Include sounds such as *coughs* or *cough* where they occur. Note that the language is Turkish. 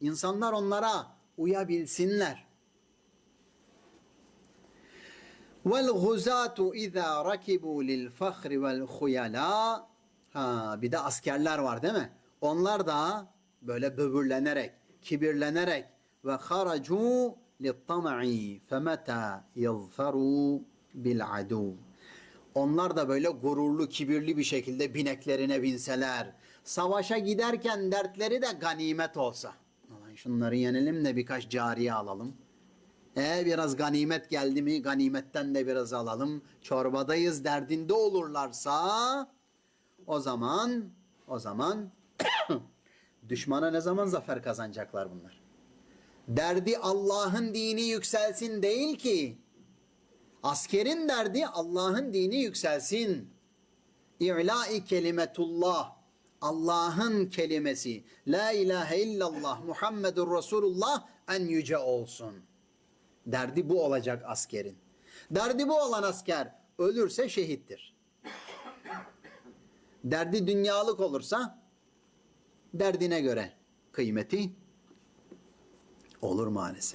İnsanlar onlara uyabilsinler. Vel guzatu iza rakibu lil fakhri vel khuyala. Ha bir de askerler var değil mi? Onlar da böyle böbürlenerek, kibirlenerek ve haracu femeta yazfaru bil adu. Onlar da böyle gururlu, kibirli bir şekilde bineklerine binseler. Savaşa giderken dertleri de ganimet olsa. Şunları yenelim de birkaç cariye alalım. E biraz ganimet geldi mi ganimetten de biraz alalım. Çorbadayız derdinde olurlarsa o zaman o zaman *coughs* düşmana ne zaman zafer kazanacaklar bunlar? Derdi Allah'ın dini yükselsin değil ki. Askerin derdi Allah'ın dini yükselsin. İ'la-i kelimetullah. Allah'ın kelimesi. La ilahe illallah Muhammedur Resulullah en yüce olsun. Derdi bu olacak askerin. Derdi bu olan asker ölürse şehittir. Derdi dünyalık olursa derdine göre kıymeti olur maalesef.